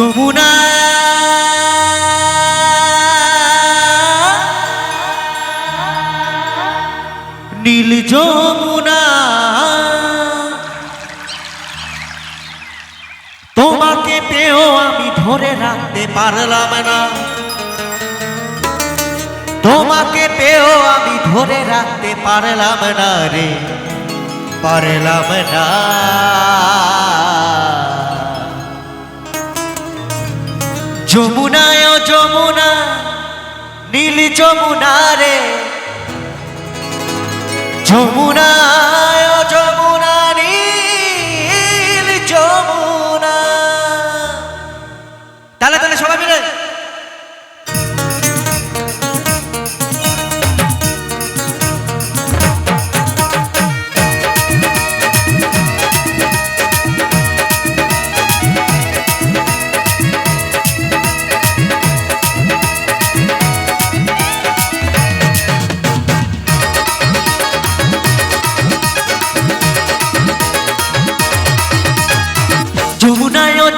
যমুনা। নীল যমুনা। তোমাকে পেয়েও আমি ধরে রাখতে পারলাম না। তোমাকে পেয়েও আমি ধরে রাখতে পারলাম না রে, পারলাম না। যমুনায় যমুনা নীল যমুনা রে। যমুনায়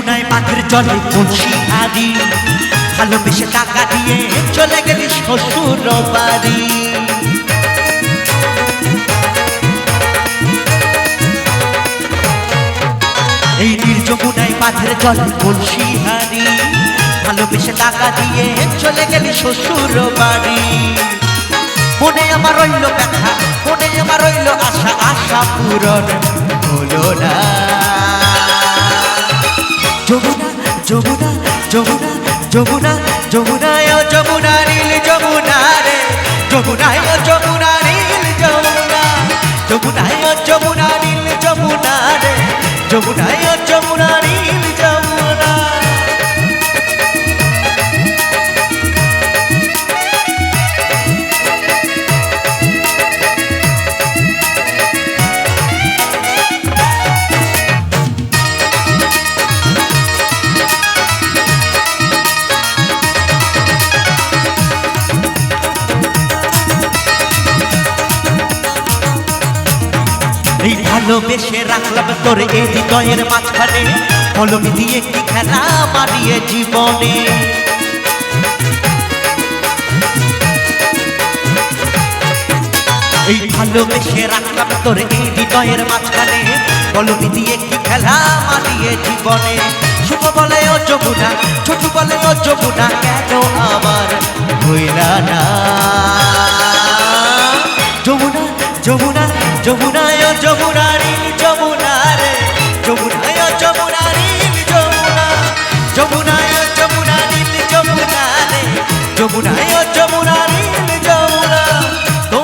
যমুনায় মাঠের জলে কলসি হারি। ভালোবেসে টাকা দিয়ে চলে গেলি শ্বশুর বাড়ি। এই নীল যমুনায় মাঠের জলে কলসি হারি। ভালোবেসে টাকা দিয়ে চলে গেলি শ্বশুর বাড়ি। মনে আমার রইল ব্যথা, মনে আমার রইল আশা আশা পূরণ হলো না। যমুনা যমুনা যমুনা যমুনা যমুনায় যমুনা নীল যমুনা রে। যমুনায় যমুনা নীল যমুনা যমুনায় যমুনা নীল যমুনা রে। যমুনায় যমুনা ভালোবেসে রাখলাম তোর এই হৃদয়ের মাঝখানে কলম দিয়ে কি খেলা মারিয়ে জীবনে। এই ভালোবেসে রাখলাম তোর এই হৃদয়ের মাঝখানে কলম দিয়ে কি খেলা মারিয়ে জীবনে। শুভ বলে ও যমুনা, ছোট বলে ও যমুনা, কেন আমার হইলা না?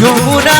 যমুনা